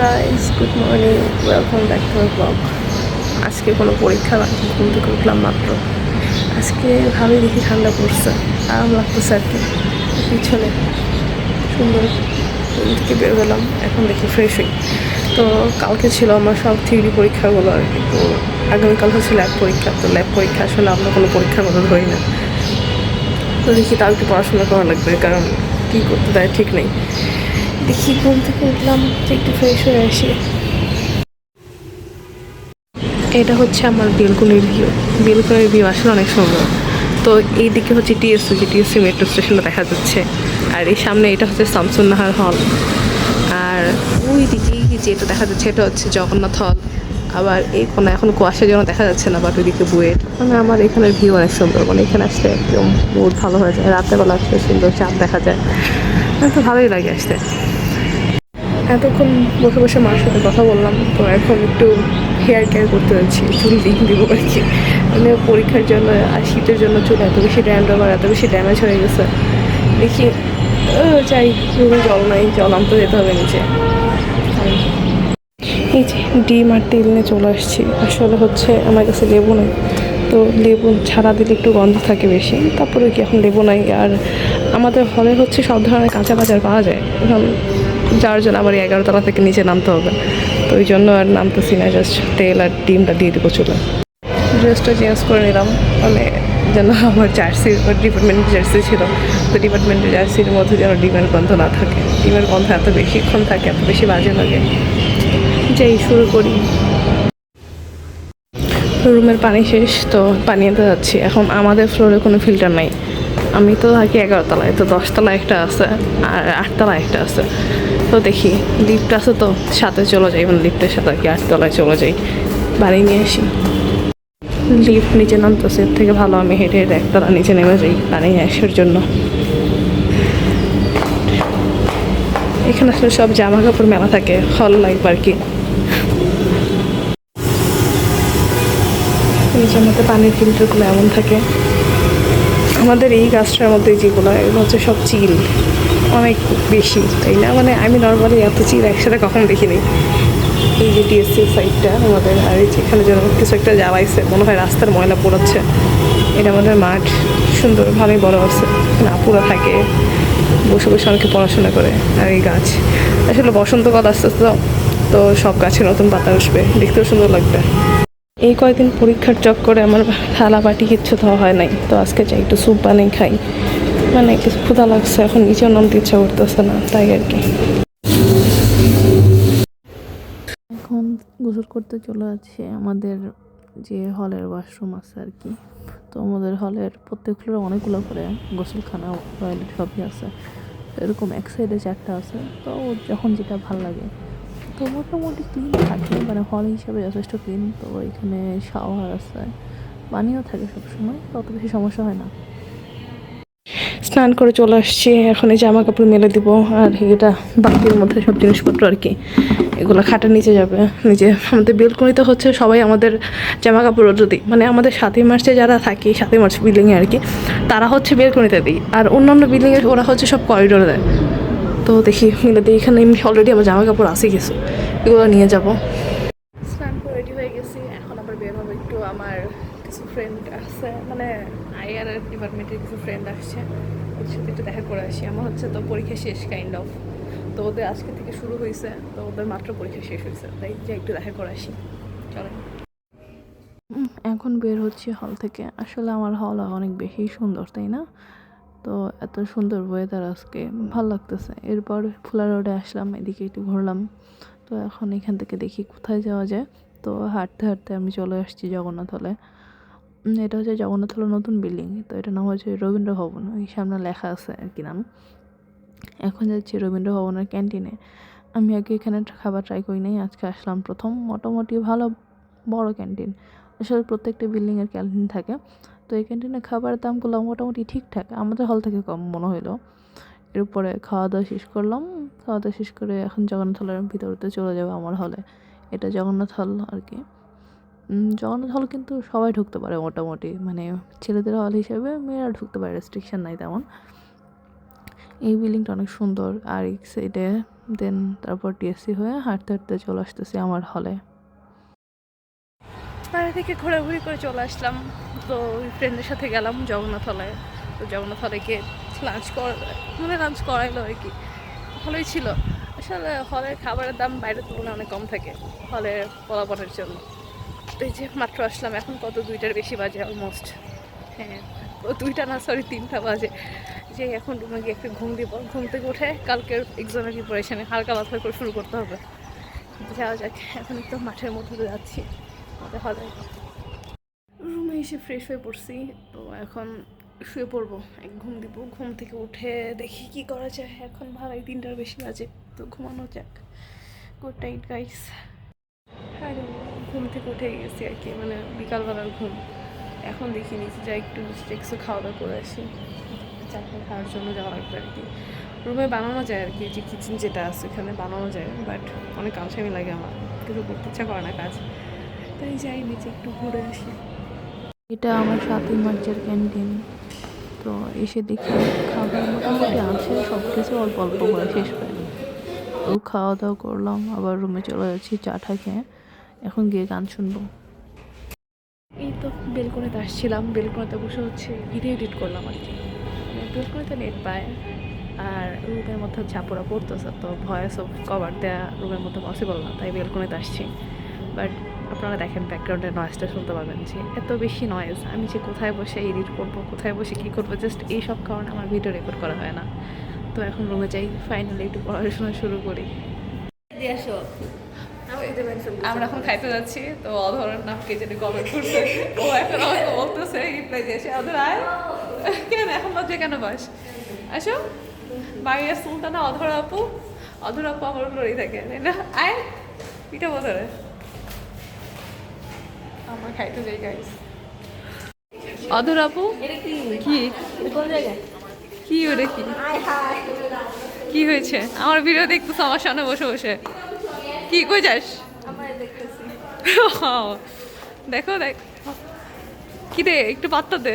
Guys good morning welcome back to blog আজকে কোনো পরীক্ষা না ঘুম থেকে উঠলাম মাত্র। আজকে ভালোই দেখি ঠান্ডা পড়ছে। আরাম লাগতেছে আর কি। পিছনে সুন্দর ঘুম থেকে বের হলাম। এখন দেখি ফ্রেশ হই। তো কালকে ছিল আমার সব থিওরি পরীক্ষাগুলো আর কি। তো আগামীকাল হচ্ছে ল্যাব পরীক্ষা। তো ল্যাব পরীক্ষা আসলে আমরা কোনো পরীক্ষার কথা ধরি না। তো দেখি তাও একটু পড়াশোনা করা লাগবে, কারণ কী করতে দেয় ঠিক নেই। দেখি ঘুম থেকে উঠলাম একটু ফ্রেশ হয়ে আসি। এটা হচ্ছে আমার বেলকুনির ভিউ বেলকুনির ভিউ আসলে অনেক সুন্দর। তো এই দিকে হচ্ছে টিএসসি যে টিএসসি মেট্রো স্টেশনটা দেখা যাচ্ছে। আর এই সামনে এটা হচ্ছে শামসুন নাহার হল আর ওই দিকে যেটা দেখা যাচ্ছে, এটা হচ্ছে জগন্নাথ হল আবার এই কোনো এখন কুয়াশার জন্য দেখা যাচ্ছে না বাট ওইদিকে বুয়েট মানে আমার এখানের ভিউ অনেক সুন্দর। মানে এখানে আসতে একদম মুড ভালো হয়ে যায়। রাত্রেবেলা আসলে সুন্দর চাঁদ দেখা যায়। তো ভালোই লাগে আসতে। এতক্ষণ বসে বসে মার সাথে কথা বললাম, তো এখন একটু হেয়ার কেয়ার করতে হচ্ছে চুল দিন দিব আর কি। মানে পরীক্ষার জন্য আর শীতের জন্য চুল এত বেশি ড্যান্ড্রফ আর এত বেশি ড্যামেজ হয়ে গেছে। দেখি চাই জল নাই, জল আনতে যেতে হবে নিচে। এই যে, ডিম আর তেল নিয়ে চলে আসছি। আসলে হচ্ছে আমার কাছে লেবু নেই, তো লেবু ছাড়া দিলে একটু গন্ধ থাকে বেশি। তারপরে কি এখন লেবু নাই, আর আমাদের হলে হচ্ছে সব ধরনের কাঁচা বাজার পাওয়া যায়। এখন যার জন্য আমার এই এগারো তলা থেকে নিচে নামতে হবে। তো ওই জন্য আর নামতেছি না জাস্ট তেল আর ডিমটা দিয়ে দেবো চলে ড্রেসটা চেঞ্জ করে নিলাম। মানে যেন আমার জার্সি ডিপার্টমেন্টের জার্সি ছিল। তো ডিপার্টমেন্টের জার্সির মধ্যে যেন ডিমের গন্ধ না থাকে। ডিমের গন্ধ এত বেশিক্ষণ থাকে, এত বেশি বাজে লাগে। যাই শুরু করি। রুমের পানি শেষ, তো পানি আনতে যাচ্ছি। এখন আমাদের ফ্লোরে কোনো ফিল্টার নাই। আমি তো থাকি এগারোতলায়, তো দশতলা একটা আছে আর আটতলা একটা আছে। তো দেখি লিফট আছে তো, সাথে চলে যাই মানে লিফটের সাথে আর কি, আটতলায় চলে যাই। বাড়ি নিয়ে আসি। লিফট নিচে নামতেছে, এর থেকে ভালো আমি হেঁটে হেঁটে একতলা নিচে নেমে যাই পানি নিয়ে আসার জন্য। এখানে আসলে সব জামা কাপড় মেলা থাকে হল লাইফ আর কি। নিচের মধ্যে পানির ফিল্টারগুলো এমন থাকে। আমাদের এই গাছটার মধ্যে যেগুলো, এগুলো হচ্ছে সব চিল। অনেক বেশি, তাই না? মানে আমি নর্মালি এত চিল একসাথে কখনো দেখিনি। এই যে টিএসসি সাইডটা আমাদের, আর এই যেখানে যেন কিছু একটা জ্বালাইছে, মনে হয় রাস্তার ময়লা পড়াচ্ছে। এটা আমাদের মাঠ সুন্দর ভালোই বড় আছে না, পুরো থাকে। বসে বসে অনেকে পড়াশোনা করে, আর এই গাছ। আসলে বসন্তকাল আস্তে আস্তে তো- সব গাছে নতুন পাতা উঠবে দেখতেও সুন্দর লাগবে। এই কয়েকদিন পরীক্ষার চক করে আমার থালা বাটি কিচ্ছু খাওয়া হয় নাই। তো আজকে চাই একটু স্যুপ বানিয়ে খাই। মানে কিছু ক্ষুধা লাগছে, এখন নিচেও নামতে ইচ্ছা করতেছে না, তাই আর কি। এখন গোসল করতে চলে যাচ্ছে, আমাদের যে হলের ওয়াশরুম আছে আর কি। তো আমাদের হলের প্রত্যেক ফ্লোরে অনেকগুলো করে গোসলখানা, টয়লেট সবই আছে। এরকম এক সাইডে চারটা আছে, তো যখন যেটা ভালো লাগে। তো মোটামুটি ক্লিন থাকে মানে হল হিসাবে যথেষ্ট ক্লিন তো এখানে শাওয়ার আছে, পানিও থাকে সবসময় অত বেশি সমস্যা হয় না। স্নান করে চলে আসছি। এখন এই জামা কাপড় মেলে দিব আর এটা বাকির মধ্যে সব জিনিসপত্র আর কি। এগুলো খাটের নিচে যাবে। নিচে আমাদের বেলকনিতে হচ্ছে সবাই আমাদের জামা কাপড় দিই। মানে আমাদের সাতই মার্চে যারা থাকি, সাতই মার্চ বিল্ডিংয়ে আর কি, তারা হচ্ছে বেলকনিতে দিই। আর অন্যান্য বিল্ডিংয়ে ওরা হচ্ছে সব করিডোরে দেয়। তো দেখি, মিলে দিই। এখানে অলরেডি আমার জামা কাপড় আসে কিছু। এগুলো নিয়ে যাব স্নান করে রেডি হয়ে গেছি এখন আবার বের হব একটু আমার কিছু ফ্রেন্ড আছে মানে আইআর ডিপার্টমেন্টের কিছু ফ্রেন্ড আসছে, ওদের সাথে একটু দেখা করে আসি। আমার হচ্ছে তো পরীক্ষা শেষ কাইন্ড অফ তো ওদের আজকে থেকে শুরু হয়েছে, তো ওদের মাত্র পরীক্ষা শেষ হয়েছে। তাই যে একটু দেখা করে আসি। চলেন এখন বের হচ্ছি হল থেকে। আসলে আমার হল অনেক বেশি সুন্দর, তাই না? তো এত সুন্দর ওয়েদার আজকে, ভালো লাগতেছে। এরপর ফুলা রোডে আসলাম, এদিকে একটু ঘুরলাম। তো এখন এখান থেকে দেখি কোথায় যাওয়া যায়। তো হাঁটতে হাঁটতে আমি চলে আসছি জগন্নাথ হলে এটা হচ্ছে জগন্নাথ হলের নতুন বিল্ডিং তো এটা নাম হচ্ছে রবীন্দ্র ভবন ওই সামনে লেখা আছে আর কি নাম। এখন যাচ্ছি রবীন্দ্র ভবনের ক্যান্টিনে আমি আগে এখানে খাবার ট্রাই করি নাই, আজকে আসলাম প্রথম, মোটামুটি ভালো, বড় ক্যান্টিন আসলে প্রত্যেকটা বিল্ডিংয়ের ক্যান্টিন থাকে। তো এই ক্যান্টিনে খাবারের দামগুলো মোটামুটি ঠিকঠাক, আমাদের হল থেকে কম মনে হলো এরপরে খাওয়া দাওয়া শেষ করলাম খাওয়া দাওয়া শেষ করে এখন জগন্নাথ হলের ভিতরতে চলে যাবে আমার হলে এটা জগন্নাথ হল আর কি। জগন্নাথ হল কিন্তু সবাই ঢুকতে পারে মোটামুটি। মানে ছেলেদের হল হিসেবে মেয়েরা ঢুকতে পারে রেস্ট্রিকশন নাই তেমন। এই বিল্ডিংটা অনেক সুন্দর। আর এক সাইডে দেন তারপর টিএসসি হয়ে হাঁটতে হাঁটতে চলে আসতেছি আমার হলে বাইরে থেকে ঘোরাঘুরি করে চলে আসলাম। তো ওই ফ্রেন্ডের সাথে গেলাম জগন্নাথ হলে তো জগন্নাথ হলে গিয়ে লাঞ্চ কর মানে লাঞ্চ করাইলো আর কি। ভালোই ছিল। আসলে হলের খাবারের দাম বাইরের তুলনায় অনেক কম থাকে। হলের ফলাফলের জন্য। এই যে মাত্র আসলাম, এখন কত দুইটার বেশি বাজে অলমোস্ট হ্যাঁ দুইটা না সরি তিনটা বাজে। যে এখন রুমে গিয়ে একটু ঘুম দিব, ঘুম থেকে উঠে কালকের এক্সামের প্রিপারেশনে হালকা পাতলা করে শুরু করতে হবে। যাওয়া যাক, এখন একটু মাঠের মধ্যে যাচ্ছি। আমাদের হলে রুমে এসে ফ্রেশ হয়ে পড়ছি, তো এখন শুয়ে পড়ব, এক ঘুম দিব। ঘুম থেকে উঠে দেখি কি করা যায়। এখন ভালোই তিনটার বেশি বাজে, তো ঘুমানো যাক। গুড নাইট গাইস হ্যাঁ ঘুম থেকে উঠে গেছি আর কি মানে বিকালবেলার ঘুম। এখন দেখি নিচে যাই একটু কিছু খাওয়া দাওয়া করে আসি। চারটে খাওয়ার জন্য যাওয়া লাগবে আর কি। রুমে বানানো যায় আর কি, যে কিচেন যেটা আছে ওখানে বানানো যায় বাট অনেক কালসামি লাগে আমার। কিছু করতে ইচ্ছা করে না কাজ। তাই যাই নিচে একটু ঘুরে আসি। এটা আমার সাতই মার্চের ক্যান্টিন। তো এসে দেখি খাবার মোটামুটি আছে সব কিছু অল্প অল্প করে শেষ হয়নি। তো খাওয়া দাওয়া করলাম, আবার রুমে চলে যাচ্ছি, চা খেয়ে। এখন গিয়ে গান শুনব। এই তো বেলকনিতে আসছিলাম বেলকনিতে বসে হচ্ছে ভিডিও এডিট করলাম আর কি। মানে বেলকনিতে নেট পায় আর রুমের মধ্যে ঝাপড়া পড়তেছে তো ভয়েস অফ কভার দেওয়া রুমের মধ্যে পসিবল না তাই বেলকনিতে আসছি। বাট আপনারা দেখেন ব্যাকগ্রাউন্ডের নয়েজটা শুনতে পাবেন যে এত বেশি নয়েজ আমি যে কোথায় বসে এডিট করব কোথায় বসে কী করব জাস্ট এইসব কারণে আমার ভিডিও রেকর্ড করা হয় না। তো এখন রুমে যাই ফাইনালি একটু পড়াশোনা শুরু করি। আমরা এখন খাইতে যাচ্ছি তো অধরের নাম কে যেন কমেন্ট করছে। ও এখন আমাকে বলতেছে রিপ্লাই দিয়েছে অধর আয়। কেন? এখন লজ্জা কেন বাস আসো। বাইরের সুলতানা অধর আপু। অধর আপু আমার লড়ি থাকে তাই না? আয়। পিঠা বধরে আমার খাইতে যাই গাইস অধর আপু? কি? কি? ওরে কি কি হয়েছে? আমার ভিডিও দেখতেছ আমার সামনে বসে বসে। কি কই যাস দেখো দেখ। কি রে একটু পাত্তা দে।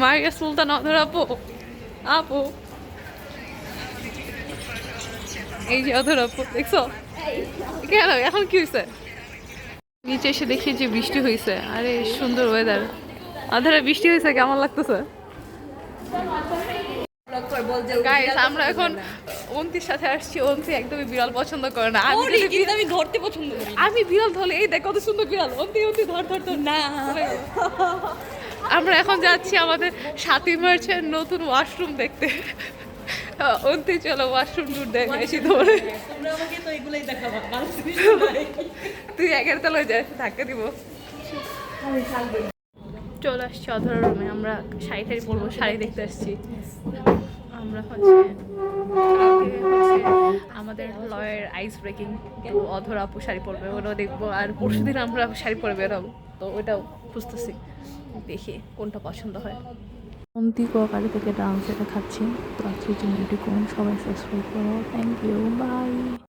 মারিয়া সুলতান অধর আপু। আপু। এই যে অধর আপু দেখছ? কেন এখন কি হয়েছে নিচে এসে দেখি যে বৃষ্টি হয়েছে আরে সুন্দর ওয়েদার আধারে বৃষ্টি হয়েছে কেমন লাগতেছে? গাইস আমরা এখন অন্তির সাথে আসছি অন্তি একদমই বিড়াল পছন্দ করে না। আমি যদি কিন্তু আমি ধরতে পছন্দ করি আমি বিড়াল ধরলে এই দেখ কত সুন্দর বিড়াল। অন্তি অন্তি ধর ধর ধর। না। আমরা এখন যাচ্ছি আমাদের সাতই মার্চের নতুন ওয়াশরুম দেখতে। অন্তি চলো ওয়াশরুম টুর দেখ বেশি ধরে। তুই একের তলায় যাস ধাক্কা দিব। চলে আসছি অধর রুমে আমরা শাড়ি টাড়ি পরবো শাড়ি দেখতে আসছি। আমরা হচ্ছে আমাদের লয়ের আইস ব্রেকিং তো অধর আপু শাড়ি পরবে ওটাও দেখব। আর পরশু দিন আমরা শাড়ি পরে বেরোবো। তো ওটাও খুঁজতেছি, দেখি কোনটা পছন্দ হয়। অন্তি কুয়াকাটি থেকে ডান্স এটা খাচ্ছি। তো আজকের জন্য এটুকু সবাই সাবস্ক্রাইব করো। Thank you by